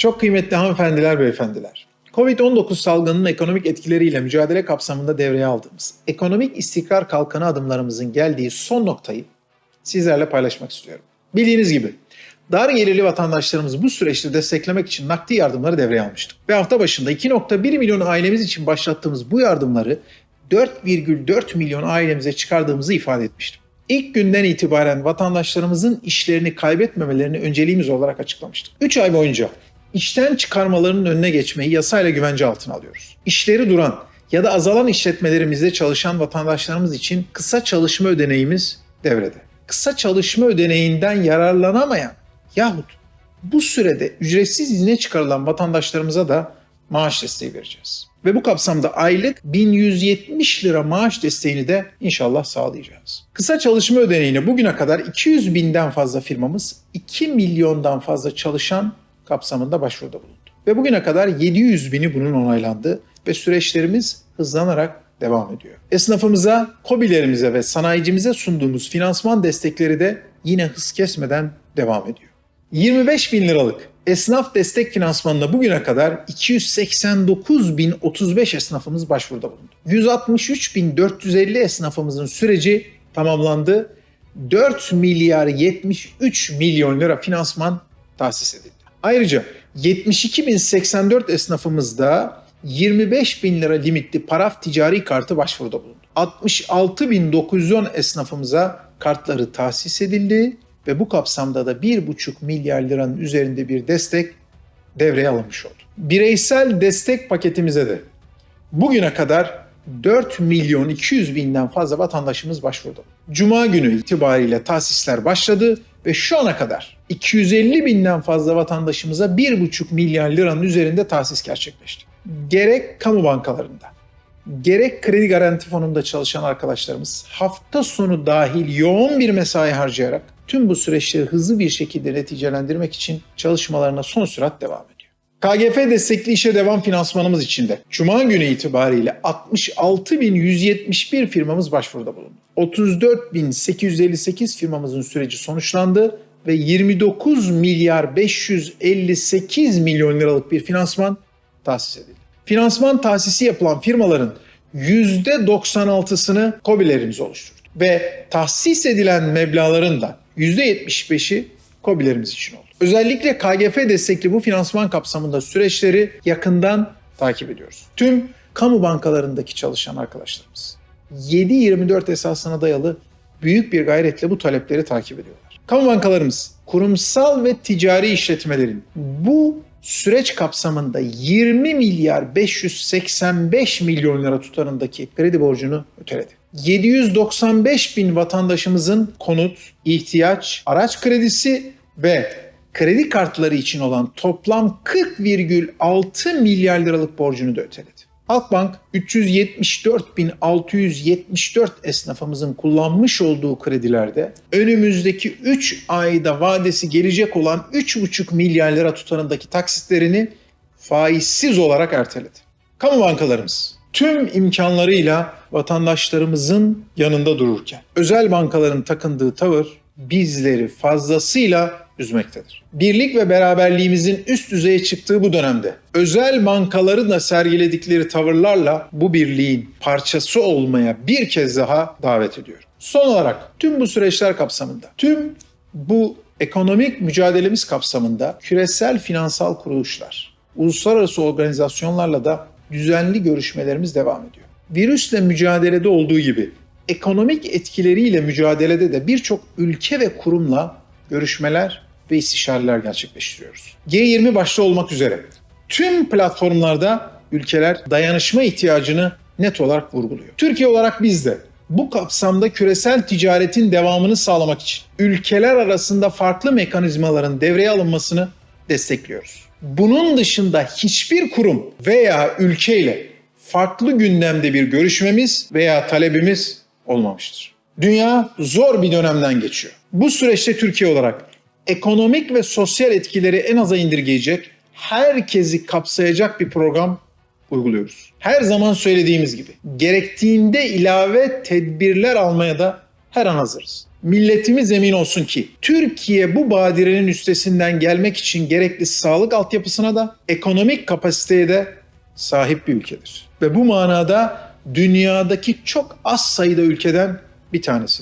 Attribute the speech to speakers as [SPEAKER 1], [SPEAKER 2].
[SPEAKER 1] Çok kıymetli hanımefendiler, beyefendiler. Covid-19 salgının ekonomik etkileriyle mücadele kapsamında devreye aldığımız ekonomik istikrar kalkanı adımlarımızın geldiği son noktayı sizlerle paylaşmak istiyorum. Bildiğiniz gibi dar gelirli vatandaşlarımızı bu süreçte desteklemek için nakdi yardımları devreye almıştık. Ve hafta başında 2.1 milyon ailemiz için başlattığımız bu yardımları 4,4 milyon ailemize çıkardığımızı ifade etmiştim. İlk günden itibaren vatandaşlarımızın işlerini kaybetmemelerini önceliğimiz olarak açıklamıştık. 3 ay boyunca işten çıkarmalarının önüne geçmeyi yasayla güvence altına alıyoruz. İşleri duran ya da azalan işletmelerimizde çalışan vatandaşlarımız için kısa çalışma ödeneğimiz devrede. Kısa çalışma ödeneğinden yararlanamayan yahut bu sürede ücretsiz izne çıkarılan vatandaşlarımıza da maaş desteği vereceğiz. Ve bu kapsamda aylık 1170 lira maaş desteğini de inşallah sağlayacağız. Kısa çalışma ödeneğine bugüne kadar 200 binden fazla firmamız 2 milyondan fazla çalışan kapsamında başvuruda bulundu. Ve bugüne kadar 700 bini bunun onaylandı ve süreçlerimiz hızlanarak devam ediyor. Esnafımıza, kobilerimize ve sanayicimize sunduğumuz finansman destekleri de yine hız kesmeden devam ediyor. 25 bin liralık esnaf destek finansmanına bugüne kadar 289.035 esnafımız başvuruda bulundu. 163.450 esnafımızın süreci tamamlandı. 4 milyar 73 milyon lira finansman tahsis edildi. Ayrıca 72.084 esnafımızda 25 bin lira limitli paraf ticari kartı başvuruda bulundu. 66.910 esnafımıza kartları tahsis edildi ve bu kapsamda da 1,5 milyar liranın üzerinde bir destek devreye alınmış oldu. Bireysel destek paketimize de bugüne kadar 4 milyon 200 binden fazla vatandaşımız başvurdu. Cuma günü itibariyle tahsisler başladı ve şu ana kadar 250 binden fazla vatandaşımıza 1,5 milyar liranın üzerinde tahsis gerçekleşti. Gerek kamu bankalarında, gerek kredi garanti fonunda çalışan arkadaşlarımız hafta sonu dahil yoğun bir mesai harcayarak tüm bu süreçleri hızlı bir şekilde neticelendirmek için çalışmalarına son sürat devam ediyor. KGF destekli işe devam finansmanımız içinde Cuma günü itibariyle 66.171 firmamız başvuruda bulundu. 34.858 firmamızın süreci sonuçlandı ve 29 milyar 558 milyon liralık bir finansman tahsis edildi. Finansman tahsisi yapılan firmaların %96'sını COBİ'lerimiz oluşturdu. Ve tahsis edilen meblağların da %75'i COBİ'lerimiz için oldu. Özellikle KGF destekli bu finansman kapsamında süreçleri yakından takip ediyoruz. Tüm kamu bankalarındaki çalışan arkadaşlarımız 7-24 esasına dayalı büyük bir gayretle bu talepleri takip ediyorlar. Kamu bankalarımız kurumsal ve ticari işletmelerin bu süreç kapsamında 20 milyar 585 milyon lira tutarındaki kredi borcunu öteledi. 795 bin vatandaşımızın konut, ihtiyaç, araç kredisi ve kredi kartları için olan toplam 40,6 milyar liralık borcunu da öteledi. Halkbank 374.674 esnafımızın kullanmış olduğu kredilerde önümüzdeki 3 ayda vadesi gelecek olan 3,5 milyar lira tutarındaki taksitlerini faizsiz olarak erteledi. Kamu bankalarımız tüm imkanlarıyla vatandaşlarımızın yanında dururken özel bankaların takındığı tavır bizleri fazlasıyla üzmektedir. Birlik ve beraberliğimizin üst düzeye çıktığı bu dönemde özel bankaların da sergiledikleri tavırlarla bu birliğin parçası olmaya bir kez daha davet ediyorum. Son olarak tüm bu süreçler kapsamında, tüm bu ekonomik mücadelemiz kapsamında küresel finansal kuruluşlar, uluslararası organizasyonlarla da düzenli görüşmelerimiz devam ediyor. Virüsle mücadelede olduğu gibi ekonomik etkileriyle mücadelede de birçok ülke ve kurumla görüşmeler ve istişareler gerçekleştiriyoruz. G20 başta olmak üzere tüm platformlarda ülkeler dayanışma ihtiyacını net olarak vurguluyor. Türkiye olarak biz de bu kapsamda küresel ticaretin devamını sağlamak için ülkeler arasında farklı mekanizmaların devreye alınmasını destekliyoruz. Bunun dışında hiçbir kurum veya ülkeyle farklı gündemde bir görüşmemiz veya talebimiz olmamıştır. Dünya zor bir dönemden geçiyor. Bu süreçte Türkiye olarak ekonomik ve sosyal etkileri en aza indirgeyecek, herkesi kapsayacak bir program uyguluyoruz. Her zaman söylediğimiz gibi gerektiğinde ilave tedbirler almaya da her an hazırız. milletimiz emin olsun ki Türkiye bu badirenin üstesinden gelmek için gerekli sağlık altyapısına da ekonomik kapasiteye de sahip bir ülkedir. Ve bu manada dünyadaki çok az sayıda ülkeden bir tanesi.